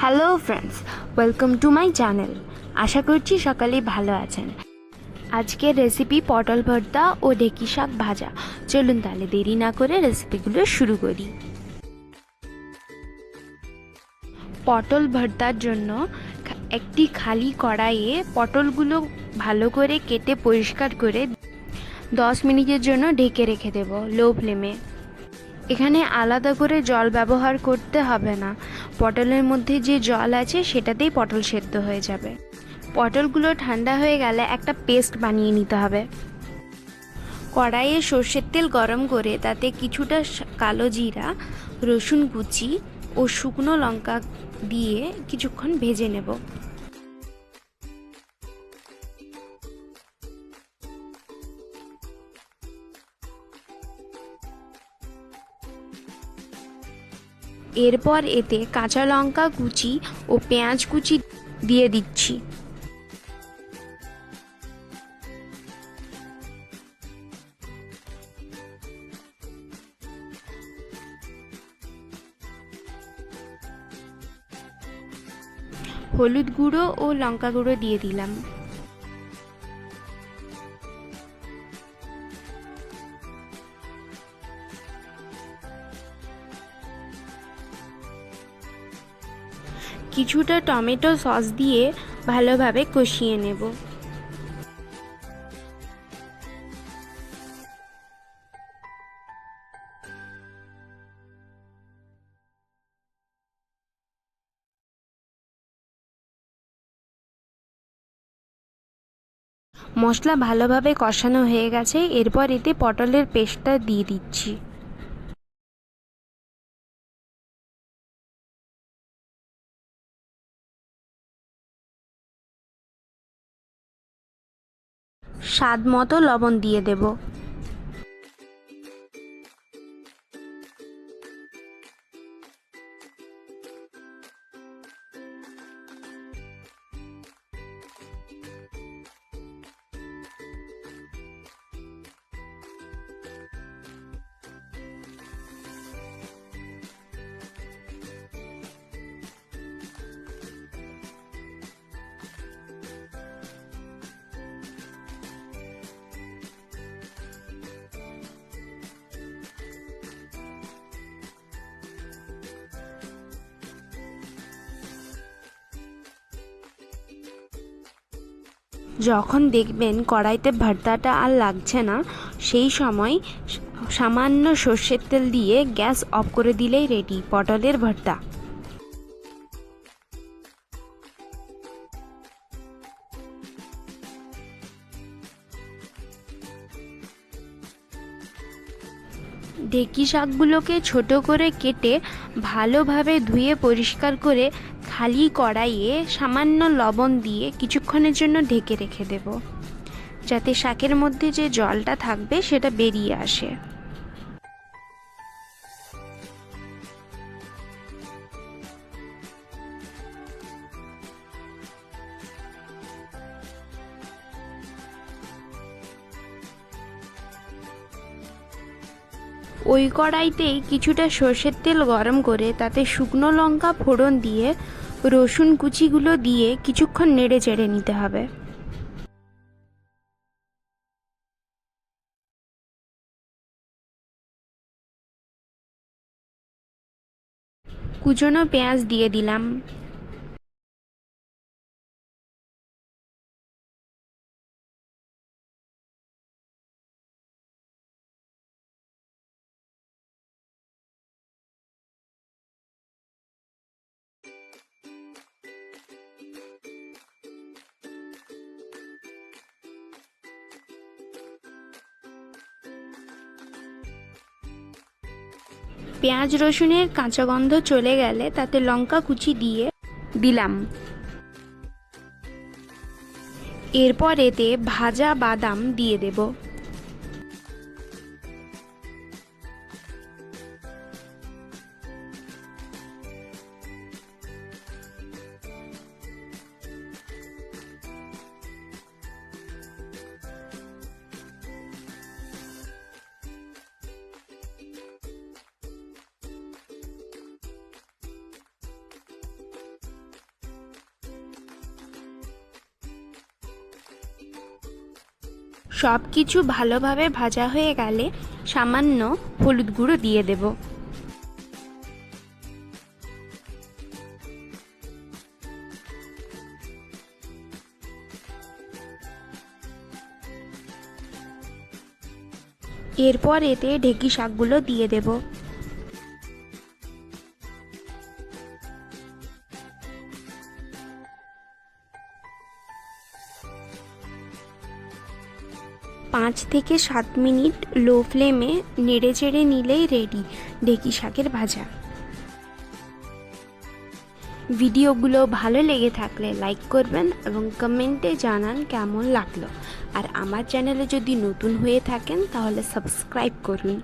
Hello friends welcome to my channel আশা করছি সকালে ভালো আছেন। আজকের রেসিপি পটল ভর্তা ও ঢেকি শাক ভাজা। চলুন তাহলে দেরি না করে রেসিপিগুলো শুরু করি। পটল ভর্তার জন্য একটি খালি কড়াইয়ে পটলগুলো ভালো করে কেটে পরিষ্কার করে দশ মিনিটের জন্য ঢেকে রেখে দেব লো ফ্লেমে। এখানে আলাদা করে জল ব্যবহার করতে হবে না। পটলের মধ্যে যে জল আছে, সেটাতেই পটল সেদ্ধ হয়ে যাবে। পটলগুলো ঠান্ডা হয়ে গেলে একটা পেস্ট বানিয়ে নিতে হবে। কড়াইয়ে সর্ষের তেল গরম করে তাতে কিছুটা কালো জিরা, রসুন কুচি ও শুকনো লঙ্কা দিয়ে কিছুক্ষণ ভেজে নেব। এরপর এতে কাঁচা লঙ্কা কুচি ও পেঁয়াজ কুচি দিয়ে দিচ্ছি। হলুদ গুঁড়ো ও লঙ্কা গুঁড়ো দিয়ে দিলাম। কিছুটা টমেটো সস দিয়ে ভালোভাবে কষিয়ে নেব। মশলা ভালোভাবে কষানো হয়ে গেছে, এরপর এতে পটলের পেস্টটা দিয়ে দিচ্ছি। স্বাদ মতো লবণ দিয়ে দেব। যখন দেখবেন কড়াইতে ভর্তাটা আর লাগছে না, সেই সময় সামান্য সর্ষের তেল দিয়ে গ্যাস অফ করে দিলেই রেডি পটলের ভর্তা। ঢেকি শাকগুলোকে ছোট করে কেটে ভালোভাবে ধুয়ে পরিষ্কার করে খালি কড়াইয়ে সামান্য লবণ দিয়ে কিছুক্ষণের জন্য ঢেকে রেখে দেব, যাতে শাকের মধ্যে যে জলটা থাকবে সেটা বেরিয়ে আসে। ওই কড়াইতেই কিছুটা সর্ষের তেল গরম করে তাতে শুকনো লঙ্কা ফোড়ন দিয়ে, রসুন কুচিগুলো দিয়ে কিছুক্ষণ নেড়ে চেড়ে নিতে হবে। কুচনো পেঁয়াজ দিয়ে দিলাম। পেঁয়াজ রসুনের কাঁচা গন্ধ চলে গেলে তাতে লঙ্কা কুচি দিয়ে দিলাম। এরপর এতে ভাজা বাদাম দিয়ে দেব। সব কিছু ভালোভাবে ভাজা হয়ে গেলে সামান্য হলুদ গুঁড়ো দিয়ে দেব। এরপর এতে ঢেকি শাকগুলো দিয়ে দেব। পাঁচ থেকে সাত মিনিট লো ফ্লেমে নেড়ে চেড়ে নিলেই রেডি, ঢেঁকি শাকের ভাজা। ভিডিওগুলো ভালো লেগে থাকলে লাইক করবেন এবং কমেন্টে জানান কেমন লাগল। আর আমার চ্যানেলে যদি নতুন হয়ে থাকেন তাহলে সাবস্ক্রাইব করুন।